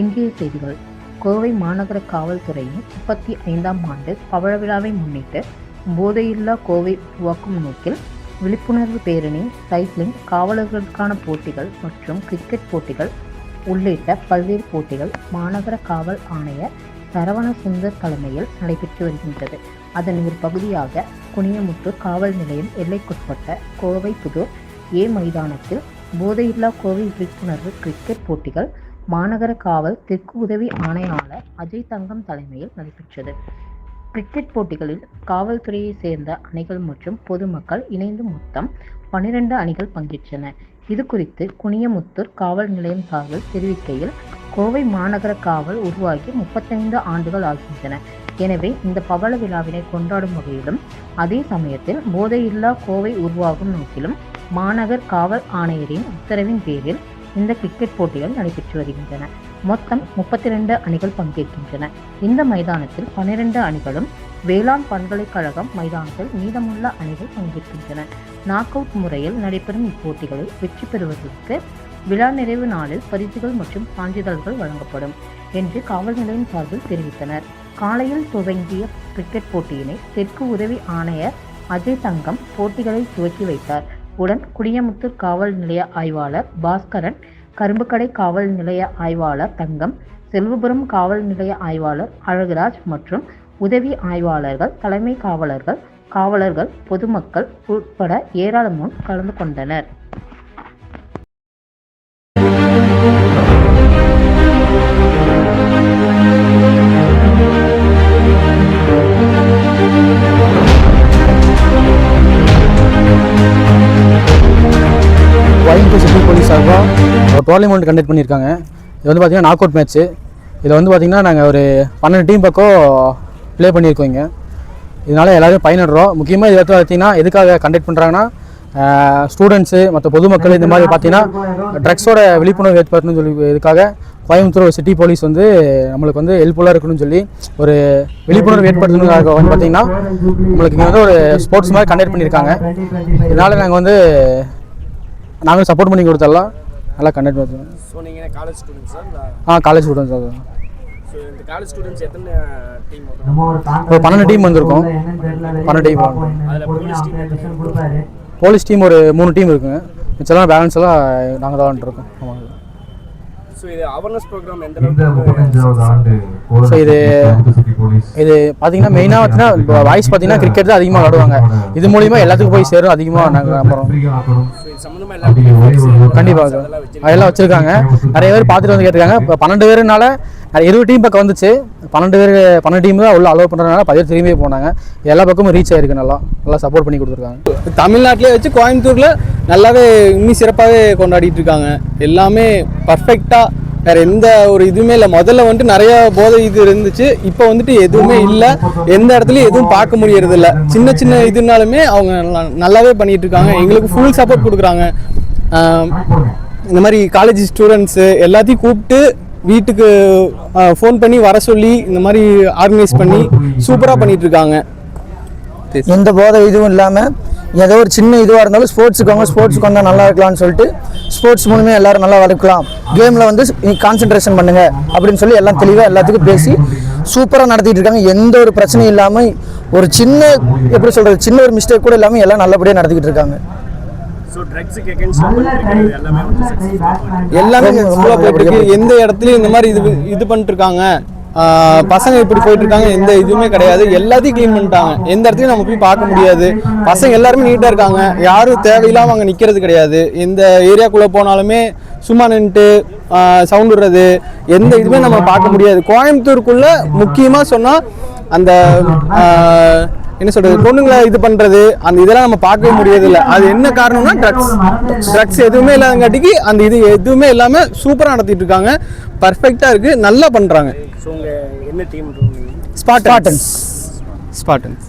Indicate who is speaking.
Speaker 1: இன்றைய செய்திகள். கோவை மாநகர காவல்துறையின் முப்பத்தி ஐந்தாம் ஆண்டு பவழவிழாவை முன்னிட்டு போதையில்லா கோவை உருவாக்கும் நோக்கில் விழிப்புணர்வு பேரணி சைக்கிளிங் காவலர்களுக்கான போட்டிகள் மற்றும் கிரிக்கெட் போட்டிகள் உள்ளிட்ட பல்வேறு போட்டிகள் மாநகர காவல் ஆணையர் சரவண சுந்தர் தலைமையில் நடைபெற்று வருகின்றது. அதன் ஒரு பகுதியாக குனியமுத்தூர் காவல் நிலையம் எல்லைக்குட்பட்ட கோவை புதூர் ஏ மைதானத்தில் போதையில்லா கோவை விழிப்புணர்வு கிரிக்கெட் போட்டிகள் மாநகர காவல் தெற்கு உதவி ஆணையாளர் அஜய் தங்கம் தலைமையில் நடைபெற்றது. கிரிக்கெட் போட்டிகளில் காவல்துறையைச் சேர்ந்த அணிகள் மற்றும் பொதுமக்கள் இணைந்து மொத்தம் பனிரெண்டு அணிகள் பங்கேற்றன. இது குறித்து குனியமுத்தூர் காவல் நிலையம் சார்பில் தெரிவிக்கையில் கோவை மாநகர காவல் உருவாகி முப்பத்தைந்து ஆண்டுகள் ஆகின்றன. எனவே இந்த பவள விழாவினை கொண்டாடும் வகையிலும் அதே சமயத்தில் போதையில்லா கோவை உருவாகும் நோக்கிலும் மாநகர் காவல் ஆணையரின் உத்தரவின் பேரில் இந்த கிரிக்கெட் போட்டிகள் நடைபெற்று வருகின்றன. மொத்தம் முப்பத்தி ரெண்டு அணிகள் பங்கேற்கின்றன. இந்த மைதானத்தில் பன்னிரண்டு அணிகளும் வேளாண் பல்கலைக்கழகம் மைதானத்தில் மீதமுள்ள அணிகள் பங்கேற்கின்றன. நாக் அவுட் முறையில் நடைபெறும் இப்போட்டிகளில் வெற்றி பெறுவதற்கு விழா நிறைவு நாளில் பரிசுகள் மற்றும் சான்றிதழ்கள் வழங்கப்படும் என்று காவல் நிலையம் சார்பில் தெரிவித்தனர். காலையில் துவங்கிய கிரிக்கெட் போட்டியினை தெற்கு உதவி ஆணையர் அஜய் தங்கம் போட்டிகளை துவக்கி வைத்தார். உடன் குடியமுத்தூர் காவல் நிலைய ஆய்வாளர் பாஸ்கரன் கரும்புக்கடை காவல் நிலைய ஆய்வாளர் தங்கம் செல்வபுரம் காவல் நிலைய ஆய்வாளர் அழகுராஜ் மற்றும் உதவி ஆய்வாளர்கள் தலைமை காவலர்கள் காவலர்கள் பொதுமக்கள் உட்பட ஏராளமானோர் கலந்து கொண்டனர்.
Speaker 2: கோயம்புத்தூர் சார்பாக ஒரு டோர்னமெண்ட் கண்டக்ட் பண்ணியிருக்காங்க. இது வந்து பார்த்திங்கன்னா நாக் அவுட் மேட்ச்சு இதில் வந்து பார்த்திங்கன்னா நாங்கள் ஒரு பன்னெண்டு டீம் பக்கம் ப்ளே பண்ணியிருக்கோம் இங்கே. இதனால் எல்லோரும் பயனடுறோம். முக்கியமாக இது வந்து பார்த்திங்கன்னா எதுக்காக கண்டக்ட் பண்ணுறாங்கன்னா ஸ்டூடெண்ட்ஸு மற்ற பொதுமக்கள் இந்த மாதிரி பார்த்தீங்கன்னா ட்ரக்ஸோட விழிப்புணர்வு ஏற்படுத்தணும்னு சொல்லி இதுக்காக கோயம்புத்தூர் சிட்டி போலீஸ் வந்து நம்மளுக்கு வந்து ஹெல்ப்ஃபுல்லாக இருக்கணும்னு சொல்லி ஒரு விழிப்புணர்வு ஏற்படுத்தணுங்காக வந்து பார்த்திங்கன்னா நம்மளுக்கு இங்கே வந்து ஒரு ஸ்போர்ட்ஸ் மாதிரி கண்டக்ட் பண்ணியிருக்காங்க. இதனால் நாங்கள் வந்து நாங்களும் சப்போர்ட் பண்ணி கொடுத்தலாம் நல்லா கண்டக்ட் பண்ணுறோம்
Speaker 3: ஸோ நீங்கள் காலேஜ் ஸ்டூடெண்ட் சார் இல்லை?
Speaker 2: ஆ காலேஜ் ஸ்டூடெண்ட்ஸ் அது
Speaker 3: ஸோ இந்த காலேஜ் ஸ்டூடெண்ட்ஸ் எத்தனை டீம் வரும்?
Speaker 2: ஒரு பன்னெண்டு டீம் வந்திருக்கோம். பன்னெண்டு டீம்
Speaker 3: அதில் போலீஸ் டீம் எத்தனை
Speaker 2: போலீஸ் டீம் ஒரு மூணு டீம் இருக்குங்க. மிச்சம்லாம் பேலன்ஸ் எல்லாம் நாங்கள் தான் வந்துருக்கோம் ஆமாங்க.
Speaker 3: ஸோ இது அவேர்னஸ் ப்ரோக்ராம் எந்த அளவுக்கு
Speaker 2: So இது- இது பார்த்தீங்கன்னா மெயினாக பார்த்தீங்கன்னா வாய்ஸ் பார்த்தீங்கன்னா கிரிக்கெட் தான் அதிகமாக விளாடுவாங்க இது மூலிமா எல்லாத்துக்கும் போய் சேரும் அதிகமாக நாங்கள் நம்புகிறோம்
Speaker 3: ஸோ
Speaker 2: கண்டிப்பாக
Speaker 3: அதெல்லாம் வச்சு
Speaker 2: அதெல்லாம் வச்சுருக்காங்க. நிறைய பேர் பார்த்துட்டு வந்து கேட்டிருக்காங்க. இப்போ பன்னெண்டு பேருனால இருபது டீம் பக்கம் வந்துச்சு. பன்னெண்டு பேர் பன்னெண்டு டீம் தான் உள்ள அலோவ் பண்ணுறதுனால பதிவு திரும்பியே போனாங்க. எல்லா பக்கமும் ரீச் ஆயிருக்கு நல்லா. நல்லா சப்போர்ட் பண்ணி கொடுத்துருக்காங்க.
Speaker 4: தமிழ்நாட்டிலே வச்சு கோயம்புத்தூரில் நல்லாவே இன்னும் சிறப்பாகவே கொண்டாடிட்டு இருக்காங்க எல்லாமே பர்ஃபெக்டாக வேற எந்த ஒரு இதுவுமே இல்லை. முதல்ல வந்துட்டு நிறைய போதை இது இருந்துச்சு. இப்போ வந்துட்டு எதுவுமே இல்லை. எந்த இடத்துலையும் எதுவும் பார்க்க முடியறது இல்லை சின்ன சின்ன இதுனாலுமே அவங்க நல்லாவே பண்ணிட்டு இருக்காங்க எங்களுக்கு ஃபுல் சப்போர்ட் கொடுக்குறாங்க. இந்த மாதிரி காலேஜ் ஸ்டூடெண்ட்ஸு எல்லாத்தையும் கூப்பிட்டு வீட்டுக்கு ஃபோன் பண்ணி வர சொல்லி இந்த மாதிரி ஆர்கனைஸ் பண்ணி சூப்பராக பண்ணிட்டு இருக்காங்க
Speaker 5: எந்த போதை இதுவும் இல்லாமல் ஏதோ ஒரு சின்ன இதுவாக இருந்தாலும் ஸ்போர்ட்ஸுக்கு வாங்க ஸ்போர்ட்ஸுக்கு வந்தால் நல்லா இருக்கலாம்னு சொல்லிட்டு ஸ்போர்ட்ஸ் மூலமே எல்லாரும் நல்லா வளர்க்கலாம். கேமில் வந்து கான்சென்ட்ரேஷன் பண்ணுங்க அப்படின்னு சொல்லி எல்லாம் தெளிவாக எல்லாத்துக்கும் பேசி சூப்பராக நடத்திட்டு இருக்காங்க. எந்த ஒரு பிரச்சனையும் இல்லாமல் ஒரு சின்ன எப்படி சொல்கிறது சின்ன ஒரு மிஸ்டேக் கூட இல்லாமல் எல்லாம் நல்லபடியாக நடத்திக்கிட்டு இருக்காங்க.
Speaker 3: எல்லாமே
Speaker 4: எந்த இடத்துலயும் இந்த மாதிரி இது இது பண்ணிட்டு இருக்காங்க. பசங்க இப்படி போயிட்டு இருக்காங்க எந்த இதுவுமே கிடையாது. எல்லாத்தையும் க்ளீன் பண்ணிட்டாங்க. எந்த இடத்துலயும் நம்ம போய் பார்க்க முடியாது. பசங்க எல்லாருமே நீட்டாக இருக்காங்க. யாரும் தேவையில்லாமல் அங்கே நிற்கிறது கிடையாது. எந்த ஏரியாக்குள்ளே போனாலுமே சும்மா நின்றுட்டு சவுண்ட் விடுறது எந்த இதுவுமே நம்ம பார்க்க முடியாது. கோயம்புத்தூருக்குள்ளே முக்கியமாக சொன்னால் அந்த என்ன சொல்றது பொண்ணுங்களை இது பண்றது அந்த இதெல்லாம் நம்ம பார்க்கவே முடியறது இல்ல அது என்ன காரணம்னா ட்ரக்ஸ் ட்ரக்ஸ் எதுவுமே இல்லாதங்காட்டிக்கு அந்த இது எதுவுமே இல்லாம சூப்பரா நடத்திட்டு இருக்காங்க பர்ஃபெக்டா இருக்கு நல்லா
Speaker 3: டீம்
Speaker 4: ஸ்பாட்டன்ஸ் ஸ்பாட்டன்ஸ்